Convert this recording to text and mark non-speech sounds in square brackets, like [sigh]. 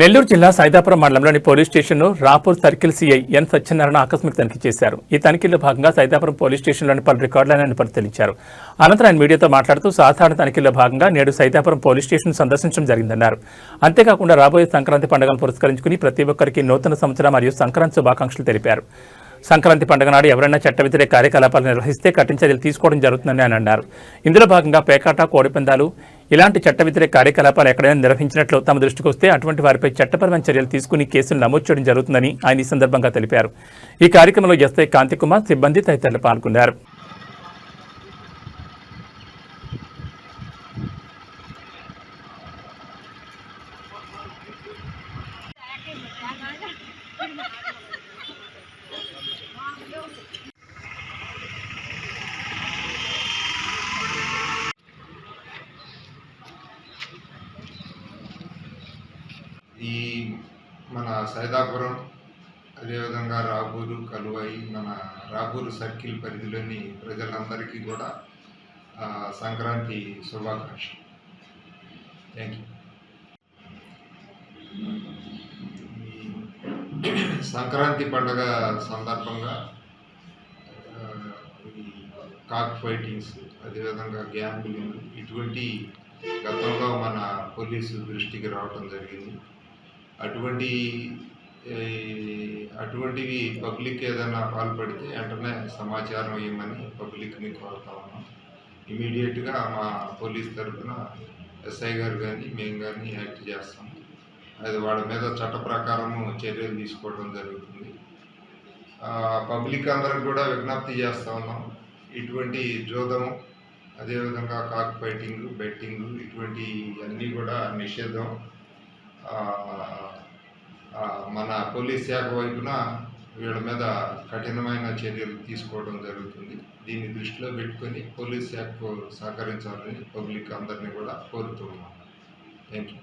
నెల్లూరు జిల్లా సైదాపురం మండలంలోని పోలీస్ స్టేషన్ను Rapur circle CI N Satyanarayana ఆకస్మిక తనిఖీ చేశారు. ఈ తనిఖీలో భాగంగా సైదాపురం పోలీస్ స్టేషన్లోని పలు రికార్డులను ఆయన పరిశీలించారు. అనంతరం ఆయన మీడియాతో మాట్లాడుతూ సాధారణ తనిఖీలో భాగంగా నేడు సైదాపురం పోలీస్ స్టేషన్ సందర్శించడం జరిగిందన్నారు. అంతేకాకుండా రాబోయే సంక్రాంతి పండుగను పురస్కరించుకుని ప్రతి ఒక్కరికి నూతన సంవత్సరం మరియు సంక్రాంతి శుభాకాంక్షలు తెలిపారు. సంక్రాంతి పండుగ నాడు ఎవరైనా చట్ట వ్యతిరేక కార్యకలాపాలు నిర్వహిస్తే కఠిన చర్యలు తీసుకోవడం జరుగుతుందని ఆయన అన్నారు. ఇందులో భాగంగా పేకాట కోడిపందాలు ఇలాంటి చట్ట వ్యతిరేక కార్యకలాపాలు ఎక్కడైనా నిర్వహించినట్లు తమ దృష్టికి వస్తే అటువంటి వారిపై చట్టపరమైన చర్యలు తీసుకుని కేసులు నమోదు చేయడం జరుగుతుందని ఆయన ఈ సందర్భంగా తెలిపారు. ఈ కార్యక్రమంలో ఎస్ఐ కాంతికుమార్ సిబ్బంది తదితరులు పాల్గొన్నారు. [laughs] ఈ మన సైదాపురం అదేవిధంగా రాపూరు కలువాయి మన రాపూరు సర్కిల్ పరిధిలోని ప్రజలందరికీ కూడా సంక్రాంతి శుభాకాంక్షలు. థ్యాంక్ యూ సంక్రాంతి పండుగ సందర్భంగా కాక్ ఫైటింగ్స్ అదేవిధంగా గ్యాంబ్లింగ్ ఇటువంటి గతంలో మన పోలీసు దృష్టికి రావటం జరిగింది. అటువంటి అటువంటివి పబ్లిక్ ఏదైనా పాల్పడితే వెంటనే సమాచారం ఇవ్వమని పబ్లిక్ని కోరుతా ఉన్నాం. ఇమీడియట్గా మా పోలీస్ తరఫున ఎస్ఐ గారు కానీ మేము కానీ యాక్ట్ చేస్తాం. అది వాళ్ళ మీద చట్ట ప్రకారము చర్యలు తీసుకోవడం జరుగుతుంది. పబ్లిక్ అందరికి కూడా విజ్ఞప్తి చేస్తూ ఉన్నాం. ఇటువంటి జోదం అదేవిధంగా కాక్ ఫైటింగ్ బెట్టింగ్ ఇటువంటి అన్నీ కూడా నిషేధం. మన పోలీస్ శాఖ వైపున వీళ్ళ మీద కఠినమైన చర్యలు తీసుకోవడం జరుగుతుంది. దీన్ని దృష్టిలో పెట్టుకొని పోలీస్ శాఖకు సహకరించాలని పబ్లిక్ అందరినీ కూడా కోరుతున్నాను థ్యాంక్ యూ